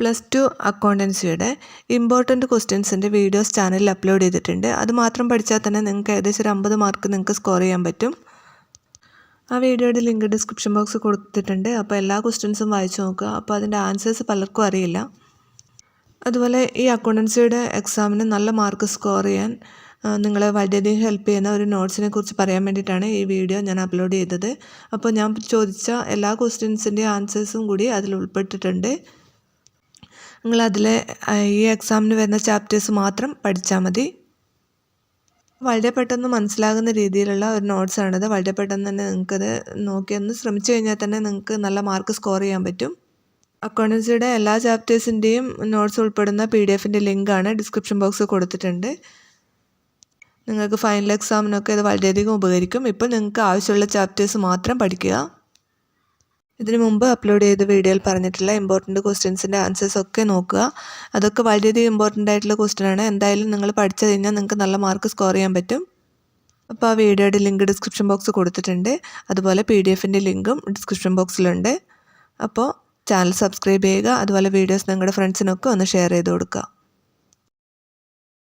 Plus two അക്കൗണ്ടൻസിയുടെ important ക്വസ്റ്റ്യൻസിന്റെ videos ചാനലിൽ അപ്ലോഡ് ചെയ്തിട്ടുണ്ട്. അത് മാത്രം പഠിച്ചാൽ തന്നെ നിങ്ങൾക്ക് ഏകദേശം ഒരു അമ്പത് മാർക്ക് നിങ്ങൾക്ക് സ്കോർ ചെയ്യാൻ പറ്റും. ആ വീഡിയോയുടെ ലിങ്ക് ഡിസ്ക്രിപ്ഷൻ ബോക്സ് കൊടുത്തിട്ടുണ്ട്. അപ്പോൾ എല്ലാ ക്വസ്റ്റ്യൻസും വായിച്ചു നോക്കുക. അപ്പോൾ അതിന്റെ ആൻസേഴ്സ് പലർക്കും അറിയില്ല. അതുപോലെ ഈ അക്കൗണ്ടൻസിയുടെ എക്സാമിന് നല്ല മാർക്ക് സ്കോർ ചെയ്യാൻ നിങ്ങളെ വളരെയധികം ഹെൽപ്പ് ചെയ്യുന്ന ഒരു നോട്ട്സിനെ കുറിച്ച് പറയാൻ വേണ്ടിയിട്ടാണ് ഈ വീഡിയോ ഞാൻ അപ്ലോഡ് ചെയ്തത്. അപ്പോൾ ഞാൻ ചോദിച്ച എല്ലാ ക്വസ്റ്റ്യൻസിന്റെ ആൻസേഴ്സും കൂടി അതിൽ ഉൾപ്പെട്ടിട്ടുണ്ട്. നിങ്ങൾ അതിലെ ഈ എക്സാമിന് വരുന്ന ചാപ്റ്റേഴ്സ് മാത്രം പഠിച്ചാൽ മതി. വളരെ പെട്ടെന്ന് മനസ്സിലാകുന്ന രീതിയിലുള്ള ഒരു നോട്ട്സാണിത് വളരെ പെട്ടെന്ന് തന്നെ നിങ്ങൾക്കത് നോക്കി ഒന്ന് ശ്രമിച്ചു കഴിഞ്ഞാൽ തന്നെ നിങ്ങൾക്ക് നല്ല മാർക്ക് സ്കോർ ചെയ്യാൻ പറ്റും. അക്കൗണ്ടൻസിയുടെ എല്ലാ ചാപ്റ്റേഴ്സിന്റെയും നോട്ട്സ് ഉൾപ്പെടുന്ന പി ഡി എഫിന്റെ ലിങ്കാണ് ഡിസ്ക്രിപ്ഷൻ ബോക്സ് കൊടുത്തിട്ടുണ്ട്. നിങ്ങൾക്ക് ഫൈനൽ എക്സാമിനൊക്കെ ഇത് വളരെയധികം ഉപകരിക്കും. ഇപ്പോൾ നിങ്ങൾക്ക് ആവശ്യമുള്ള ചാപ്റ്റേഴ്സ് മാത്രം പഠിക്കുക. ഇതിനു മുമ്പ് അപ്ലോഡ് ചെയ്ത വീഡിയോയിൽ പറഞ്ഞിട്ടുള്ള ഇമ്പോർട്ടന്റ് ക്വസ്റ്റ്യൻസിന്റെ ആൻസേഴ്സ് ഒക്കെ നോക്കുക. അതൊക്കെ വളരെയധികം ഇമ്പോർട്ടന്റ് ആയിട്ടുള്ള ക്വസ്റ്റ്യൻ ആണ്. എന്തായാലും നിങ്ങൾ പഠിച്ചു കഴിഞ്ഞാൽ നിങ്ങൾക്ക് നല്ല മാർക്ക് സ്കോർ ചെയ്യാൻ പറ്റും. അപ്പോൾ ആ വീഡിയോയുടെ ലിങ്ക് ഡിസ്ക്രിപ്ഷൻ ബോക്സ് കൊടുത്തിട്ടുണ്ട്. അതുപോലെ പി ഡി എഫിന്റെ ലിങ്കും ഡിസ്ക്രിപ്ഷൻ ബോക്സിലുണ്ട് അപ്പോൾ ചാനൽ സബ്സ്ക്രൈബ് ചെയ്യുക. അതുപോലെ വീഡിയോസ് നിങ്ങളുടെ ഫ്രണ്ട്സിനൊക്കെ ഒന്ന് ഷെയർ ചെയ്ത് കൊടുക്കുക.